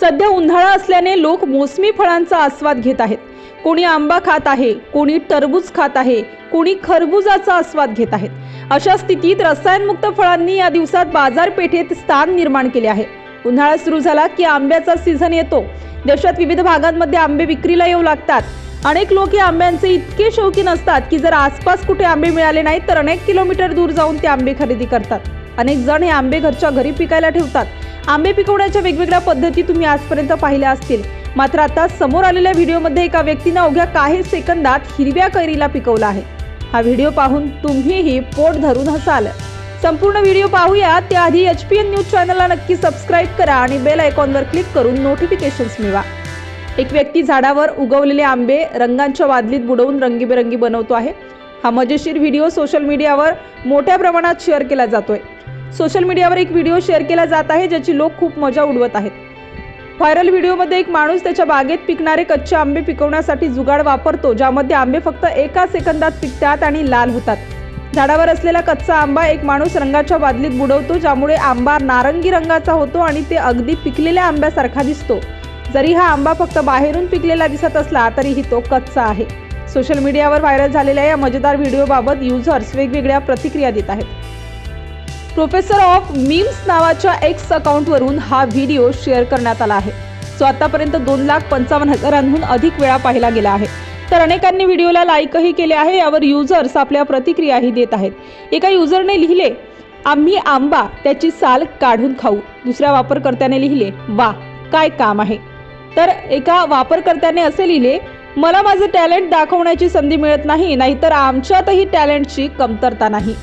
सध्या उन्हाळा असल्याने लोक मोसमी फळांचा आस्वाद घेत आहेत. कोणी आंबा खात आहे कोणी टरबूज खात आहे कोणी खरबुजाचा आस्वाद घेत आहेत. अशा स्थितीत रसायनमुक्त फळांनी या दिवसात बाजारपेठेत स्थान निर्माण केले आहे. उन्हाळा सुरू झाला की आंब्याचा सीझन येतो. देशात विविध भागांमध्ये आंबे विक्रीला येऊ लागतात. अनेक लोक या आंब्यांचे इतके शौकीन असतात की जर आसपास कुठे आंबे मिळाले नाहीत तर अनेक किलोमीटर दूर जाऊन ते आंबे खरेदी करतात. अनेक जण हे आंबे घरच्या घरी पिकायला ठेवतात. आंबे पिकवण्याच्या वेगवेगळ्या पद्धती तुम्ही आजपर्यंत पाहिल्या असतील. मात्र आता समोर आलेल्या व्हिडिओमध्ये एका व्यक्तीनं अवघ्या काही सेकंदात हिरव्या कैरीला पिकवलं आहे. हा व्हिडिओ पाहून तुम्हीही पोट धरून हसाल. संपूर्ण व्हिडिओ पाहूया. त्याआधी एच पी एन न्यूज चॅनलला नक्की सबस्क्राईब करा आणि बेल आयकॉनवर क्लिक करून नोटिफिकेशन्स मिळवा. एक व्यक्ती झाडावर उगवलेले आंबे रंगांच्या वादलीत बुडवून रंगीबेरंगी बनवतो आहे. हा मजेशीर व्हिडिओ सोशल मीडियावर मोठ्या प्रमाणात शेअर केला जातोय. सोशल मीडियावर एक व्हिडिओ शेअर केला जात आहे ज्याची लोक खूप मजा उडवत आहेत. व्हायरल व्हिडिओमध्ये एक माणूस त्याच्या बागेत पिकणारे कच्चे आंबे पिकवण्यासाठी जुगाड वापरतो ज्यामध्ये आंबे फक्त एका सेकंदात पिकतात आणि लाल होतात. झाडावर असलेला कच्चा आंबा एक माणूस रंगाच्या बादलीत बुडवतो ज्यामुळे आंबा नारंगी रंगाचा होतो आणि ते अगदी पिकलेल्या आंब्यासारखा दिसतो. जरी हा आंबा फक्त बाहेरून पिकलेला दिसत असला तरीही तो कच्चा आहे. सोशल मीडियावर व्हायरल झालेल्या या मजेदार व्हिडिओबाबत युजर्स वेगवेगळ्या प्रतिक्रिया देत आहेत. प्रोफेसर ऑफ मीम्स नावाच्या एक्स अकाउंटवरून हा व्हिडिओ शेअर करण्यात आला आहे. जो आतापर्यंत दोन लाख पंचावन्न हजारांहून अधिक वेळा पाहिला गेला आहे. तर अनेकांनी व्हिडिओला लाईकही केले आहे. यावर युजर्स आपल्या प्रतिक्रियाही देत आहेत. एका युजरने लिहिले आम्ही आंबा त्याची साल काढून खाऊ. दुसऱ्या वापरकर्त्याने लिहिले वा काय काम आहे. तर एका वापरकर्त्याने असे लिहिले मला माझं टॅलेंट दाखवण्याची संधी मिळत नाही नाहीतर आमच्यातही टॅलेंटची कमतरता नाही.